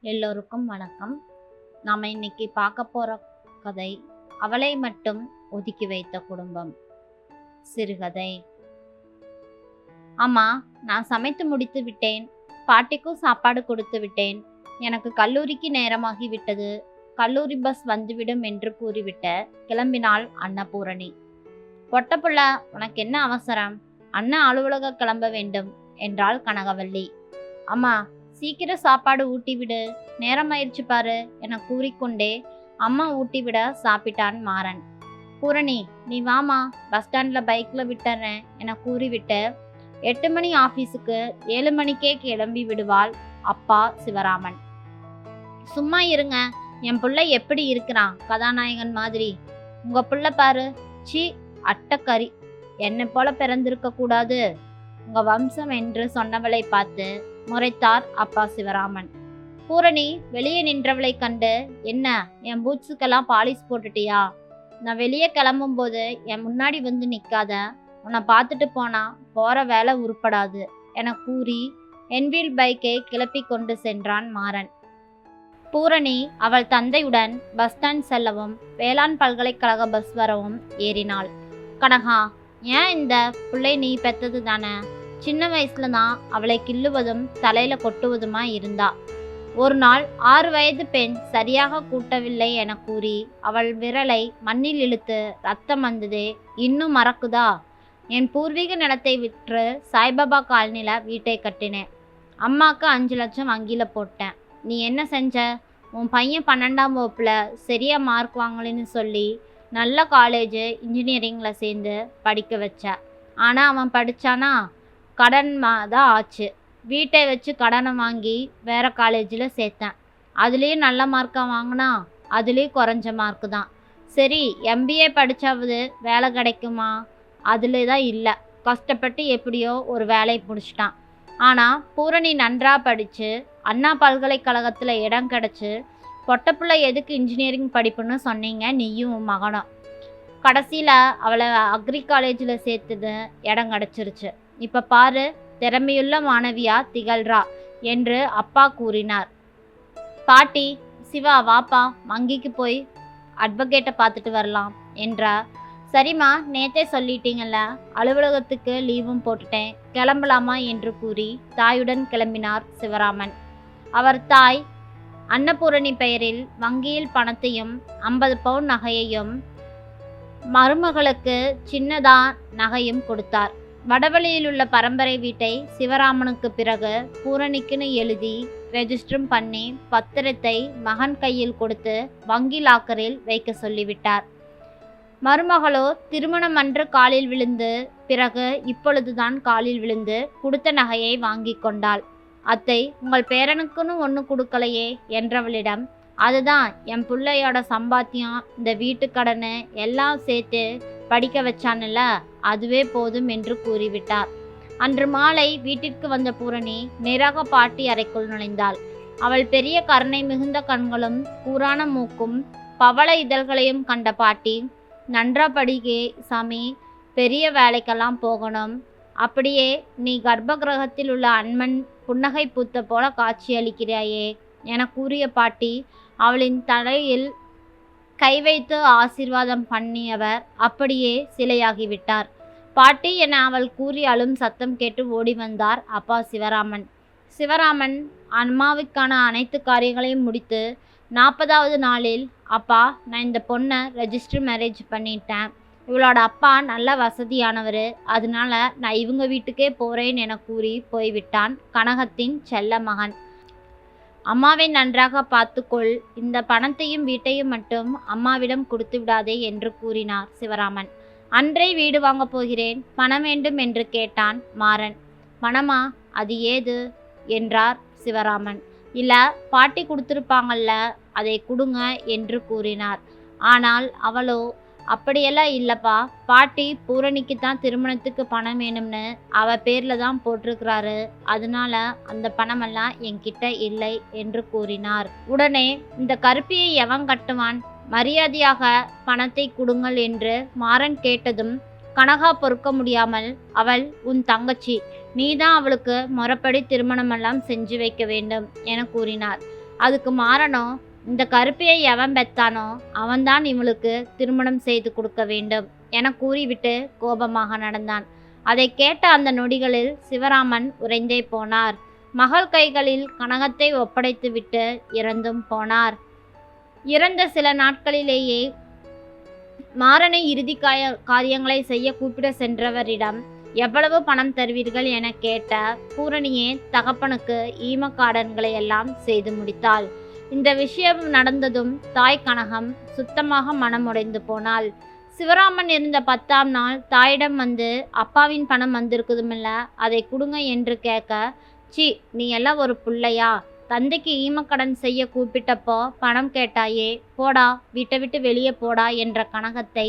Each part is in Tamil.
எல்லோருக்கும் வணக்கம். நாம் இன்னைக்கு பார்க்க போகிற கதை அவளை மட்டும் ஒதுக்கி வைத்த குடும்பம். சிறுகதை. அம்மா நான் சமைத்து முடித்து விட்டேன். பாட்டிக்கும் சாப்பாடு கொடுத்து விட்டேன். எனக்கு கல்லூரிக்கு நேரமாகி விட்டது. கல்லூரி பஸ் வந்துவிடும் என்று கூறிவிட்ட கிளம்பினாள் அன்னபூரணி. பொட்டப்புள்ள உனக்கு என்ன அவசரம்? அண்ணா அலுவலக கிளம்ப வேண்டும் என்றாள் கனகவல்லி. அம்மா சீக்கிரம் சாப்பாடு ஊட்டிவிடு நேரமாயிருச்சு பாரு என கூறிக்கொண்டே அம்மா ஊட்டிவிட சாப்பிட்டான் மாறன். பூரணி நீ வாமா பஸ் ஸ்டாண்டில் பைக்கில் விட்டுறேன் என கூறிவிட்டு எட்டு மணி ஆஃபீஸுக்கு ஏழு மணிக்கே கிளம்பி விடுவாள் அப்பா சிவராமன். சும்மா இருங்க என் பிள்ளை எப்படி இருக்கிறான் கதாநாயகன் மாதிரி. உங்க பிள்ளை பாரு சி அட்டக்கறி. என்னை போல பிறந்திருக்க கூடாது உங்க வம்சம் என்று சொன்னவளை பார்த்து முறைத்தார் அப்பா சிவராமன். பூரணி வெளியே நின்றவளை கண்டு என்ன என் பூட்ஸுக்கெல்லாம் பாலிஷ் போட்டுட்டியா? நான் வெளியே கிளம்பும்போது என் முன்னாடி வந்து நிற்காத உன்னை பார்த்துட்டு போனா போற வேலை உருப்படாது என கூறி என்வீல் பைக்கை கிளப்பி கொண்டு சென்றான் மாறன். பூரணி அவள் தந்தையுடன் பஸ் ஸ்டாண்ட் செல்லவும் வேளாண் பல்கலைக்கழக பஸ் வரவும் ஏறினாள். கனகா ஏன் இந்த பிள்ளை நீ பெத்தது தானே? சின்ன வயசுல தான் அவளை கிள்ளுவதும் தலையில கொட்டுவதுமா இருந்தா. ஒரு நாள் ஆறு வயது பெண் சரியாக கூட்டவில்லை என கூறி அவள் விரலை மண்ணில் இழுத்து ரத்தம் வந்ததே இன்னும் மறக்குதா? என் பூர்வீக நிலத்தை விற்று சாய்பாபா காலனில வீட்டை கட்டினேன். அம்மாவுக்கு அஞ்சு லட்சம் வங்கியில் போட்டேன். நீ என்ன செஞ்ச? உன் பையன் பன்னெண்டாம் வகுப்பில் சரியா மார்க் வாங்கலைன்னு சொல்லி நல்ல காலேஜ் இன்ஜினியரிங்கில் சேர்ந்து படிக்க வச்ச. ஆனால் அவன் படித்தானா கடன் தான் ஆச்சு. வீட்டை வச்சு கடனை வாங்கி வேற காலேஜில் சேர்த்தேன். அதுலேயும் நல்ல மார்க்காக வாங்கினா அதுலேயும் குறைஞ்ச மார்க்கு தான். சரி எம்பிஏ படித்தாவது வேலை கிடைக்குமா? அதில் தான் இல்லை. கஷ்டப்பட்டு எப்படியோ ஒரு வேலையை பிடிச்சிட்டான் ஆனால் பூரணி நன்றாக படித்து அண்ணா பல்கலைக்கழகத்தில் இடம் கிடச்சி பொட்டப்பிள்ளை எதுக்கு இன்ஜினியரிங் படிப்புன்னு சொன்னீங்க? நீயும் மகனும். கடைசியில் அவளை அக்ரி காலேஜில் சேர்த்தது இடம் கிடச்சிருச்சு. இப்போ பாரு திறமையுள்ள மாணவியா திகழ்றா என்று அப்பா கூறினார். பாட்டி சிவா வாப்பா வங்கிக்கு போய் அட்வொகேட்டை பார்த்துட்டு வரலாம் என்றார் சரிம்மா நேத்தே சொல்லிட்டீங்கல்ல அலுவலகத்துக்கு லீவும் போட்டுட்டேன் கிளம்பலாமா என்று கூறி தாயுடன் கிளம்பினார் சிவராமன். அவர் தாய் அன்னபூரணி பெயரில் வங்கியில் பணத்தையும் ஐம்பது பவுன் நகையையும் மருமகளுக்கு சின்னதா நகையும் கொடுத்தார். வடவழியில் உள்ள பரம்பரை வீட்டை சிவராமனுக்கு பிறகு பூரணிக்குன்னு எழுதி ரெஜிஸ்டரும் பண்ணி பத்திரத்தை மகன் கையில் கொடுத்து வங்கி லாக்கரில் வைக்க சொல்லிவிட்டார். மருமகளோ திருமணம் அன்று காலில் விழுந்து பிறகு இப்பொழுதுதான் காலில் விழுந்து கொடுத்த நகையை வாங்கி கொண்டாள். அத்தை உங்கள் பேரனுக்குன்னு ஒன்று கொடுக்கலையே என்றவளிடம் அதுதான் என் பிள்ளையோட சம்பாத்தியம் இந்த வீட்டு எல்லாம் சேர்த்து படிக்க வச்சான்ல அதுவே போதும் என்று கூறிவிட்டார். அன்று மாலை வீட்டிற்கு வந்த பூரணி நேராக பாட்டி அறைக்குள் நுழைந்தாள். அவள் பெரிய கருணை மிகுந்த கண்களும் கூரான மூக்கும் பவள இதழ்களையும் கண்ட பாட்டி நன்றா படிகே சாமி பெரிய வேலைக்கெல்லாம் போகணும். அப்படியே நீ கர்ப்ப கிரகத்தில் உள்ள அன்மன் புன்னகை பூத்த போல காட்சியளிக்கிறாயே என கூறிய பாட்டி அவளின் தலையில் கை வைத்து ஆசீர்வாதம் பண்ணியவர் அப்படியே சிலையாகிவிட்டார். பாட்டி என அவள் கூறி அழும் சத்தம் கேட்டு ஓடி வந்தார் அப்பா சிவராமன். சிவராமன் அம்மாவுக்கான அனைத்து காரியங்களையும் முடித்து நாற்பதாவது நாளில் அப்பா நான் இந்த பொண்ணை ரெஜிஸ்டர் மேரேஜ் பண்ணிட்டேன். இவளோட அப்பா நல்ல வசதியானவர் அதனால நான் இவங்க வீட்டுக்கே போகிறேன் என கூறி போய்விட்டான் கனகத்தின் செல்ல மகன். அம்மாவை நன்றாக பார்த்துக்கொள். இந்த பணத்தையும் வீட்டையும் மட்டும் அம்மாவிடம் கொடுத்து விடாதே என்று கூறினார் சிவராமன். அன்றே வீடு வாங்கப் போகிறேன். பணம் வேண்டும் என்று கேட்டான் மாறன். பணமா அது ஏது? என்றார் சிவராமன். இல்ல பாட்டி கொடுத்துருப்பாங்கல்ல அதை கொடுங்க என்று கூறினார். ஆனால் அவளோ அப்படியெல்லாம் இல்லைப்பா. பாட்டி பூரணிக்கு தான் திருமணத்துக்கு பணம் வேணும்னு அவ பேர்ல தான் போட்டிருக்கிறாரு. அதனால அந்த பணமெல்லாம் என்கிட்ட இல்லை என்று கூறினார். உடனே இந்த கருப்பியை எவன் கட்டுவான்? மரியாதையாக பணத்தை கொடுங்கள் என்று மாறன் கேட்டதும் கனகா பொறுக்க முடியாமல் அவள் உன் தங்கச்சி நீதான் அவளுக்கு முறப்படி திருமணமெல்லாம் செஞ்சு வைக்க வேண்டும் என கூறினார். அதுக்கு மாறனும் இந்த கருப்பையை எவன் பெத்தானோ அவன்தான் இவளுக்கு திருமணம் செய்து கொடுக்க வேண்டும் என கூறிவிட்டு கோபமாக நடந்தான். அதை கேட்ட அந்த நொடிகளில் சிவராமன் உறைந்தே போனார். மகள் கைகளில் கனகத்தை ஒப்படைத்துவிட்டு இறந்தும் போனார். இறந்த சில நாட்களிலேயே மாறனை இறுதி காய காரியங்களை செய்ய கூப்பிட சென்றவரிடம் எவ்வளவு பணம் தருவீர்கள்? என கேட்ட பூரணியே தகப்பனுக்கு ஈமக்காடன்களை எல்லாம் செய்து முடித்தாள். இந்த விஷயம் நடந்ததும் தாய் கனகம் சுத்தமாக மனமுடைந்து போனாள். சிவராமன் இருந்த பத்தாம் நாள் தாயிடம் வந்து அப்பாவின் பணம் வந்திருக்குதுமில்ல அதை கொடுங்க என்று கேட்க சி நீ எல்லாம் ஒரு புள்ளையா? தந்தைக்கு ஈமக்கடன் செய்ய கூப்பிட்டப்போ பணம் கேட்டாயே போடா வீட்டை விட்டு வெளியே போடா என்ற கனகத்தை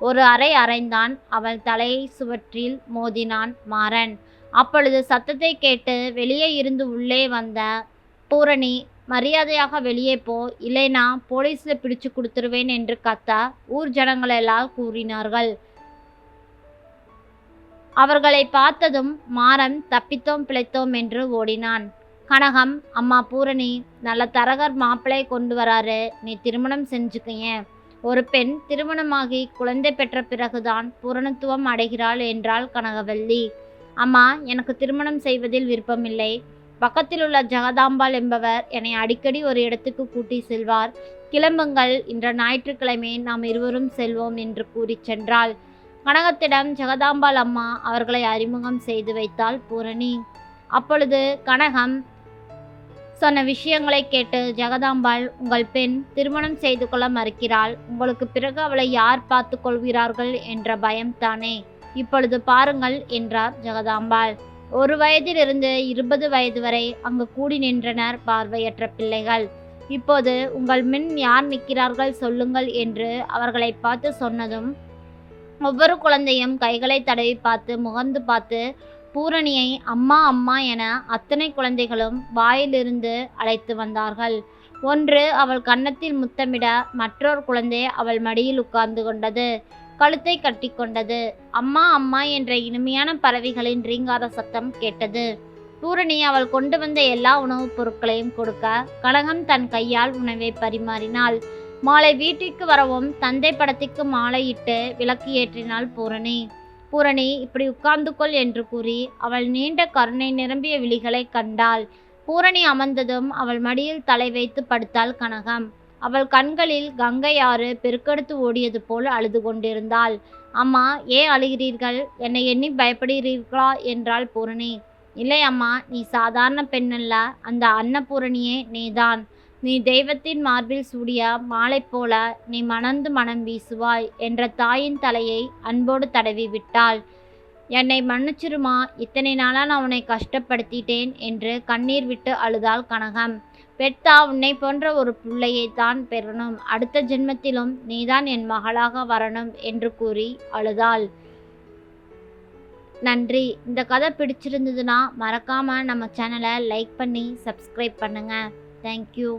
ஒரு அறை அறைந்தான். அவள் தலையை சுவற்றில் மோதினான் மாறன். அப்பொழுது சத்தத்தை கேட்டு வெளியே இருந்து உள்ளே வந்த பூரணி மரியாதையாக வெளியே போ. இல்லைனா போலீஸில் பிடிச்சு கொடுத்துருவேன் என்று கத்த ஊர் ஜனங்களெல்லாம் கூறினார்கள். அவர்களை பார்த்ததும் மாறன் தப்பித்தோம் பிழைத்தோம் என்று ஓடினான். கனகம் அம்மா பூரணி நல்ல தரகர் மாப்பிள்ளை கொண்டு வராரு. நீ திருமணம் செஞ்சுக்கைய. ஒரு பெண் திருமணமாகி குழந்தை பெற்ற பிறகுதான் பூரணத்துவம் அடைகிறாள் என்றாள் கனகவல்லி. அம்மா எனக்கு திருமணம் செய்வதில் விருப்பமில்லை. பக்கத்தில் உள்ள ஜெகதாம்பாள் என்பவர் என்னை அடிக்கடி ஒரு இடத்துக்கு கூட்டி செல்வார். கிளம்புங்கள் இன்ற ஞாயிற்றுக்கிழமை நாம் இருவரும் செல்வோம் என்று கூறி சென்றாள். கனகத்திடம் ஜெகதாம்பாள் அம்மா அவர்களை அறிமுகம் செய்து வைத்தாள் பூரணி அப்பொழுது கனகம் சொன்ன விஷயங்களை கேட்டு ஜெகதாம்பாள் உங்கள் பெண் திருமணம் செய்து கொள்ள மறுக்கிறாள். உங்களுக்கு பிறகு அவளை யார் பார்த்து கொள்கிறார்கள் என்ற பயம்தானே இப்பொழுது பாருங்கள் என்றார் ஜெகதாம்பாள். ஒரு வயதிலிருந்து இருபது வயது வரை அங்கு கூடி நின்றனர் பார்வையற்ற பிள்ளைகள். இப்போது உங்கள் மின் யார் நிற்கிறார்கள் சொல்லுங்கள் என்று அவர்களை பார்த்து சொன்னதும் ஒவ்வொரு குழந்தையும் கைகளை தடவி பார்த்து முகந்து பார்த்து பூரணியை அம்மா அம்மா என அத்தனை குழந்தைகளும் வாயிலிருந்து அழைத்து வந்தார்கள். ஒன்று அவள் கன்னத்தில் முத்தமிட மற்றொரு குழந்தை அவள் மடியில் உட்கார்ந்து கொண்டது. கழுத்தை கட்டிக்கொண்டது. அம்மா அம்மா என்ற இனிமையான பறவைகளின் ரீங்கார சத்தம் கேட்டது. பூரணி அவள் கொண்டு வந்த எல்லா உணவுப் பொருட்களையும் கொடுக்க கனகம் தன் கையால் உணவை பரிமாறினாள். மாலை வீட்டிற்கு வரவும் தந்தை படத்திற்கு மாலையிட்டு விளக்கு ஏற்றினாள் பூரணி. பூரணி இப்படி உட்கார்ந்து கொள் என்று கூறி அவள் நீண்ட கருணை நிரம்பிய விழிகளை கண்டாள். பூரணி அமர்ந்ததும் அவள் மடியில் தலை வைத்து படுத்தாள் கனகம். அவள் கண்களில் கங்கை ஆறு பெருக்கெடுத்து ஓடியது போல் அழுது கொண்டிருந்தாள். அம்மா ஏன் அழுகிறீர்கள்? என்னை எண்ணி பயப்படுகிறீர்களா? என்றாள் பூரணி. இல்லை அம்மா நீ சாதாரண பெண்ணல்ல. அந்த அன்னபூரணியே நீதான். நீ தெய்வத்தின் மார்பில் சூடிய மாலை போல நீ மணந்து மனம் வீசுவாய் என்ற தாயின் தலையை அன்போடு தடவி விட்டாள். என்னை மன்னிச்சிருமா? இத்தனை நாளாக நான் உன்னை கஷ்டப்படுத்திட்டேன் என்று கண்ணீர் விட்டு அழுதாள் கனகம். பெத்தா உன்னை போன்ற ஒரு பிள்ளையை தான் பெறணும். அடுத்த ஜென்மத்திலும் நீதான் என் மகளாக வரணும் என்று கூறி அழுதாள். நன்றி. இந்த கதை பிடிச்சிருந்ததுன்னா மறக்காமல் நம்ம சேனலை லைக் பண்ணி சப்ஸ்கிரைப் பண்ணுங்கள் தேங்க்யூ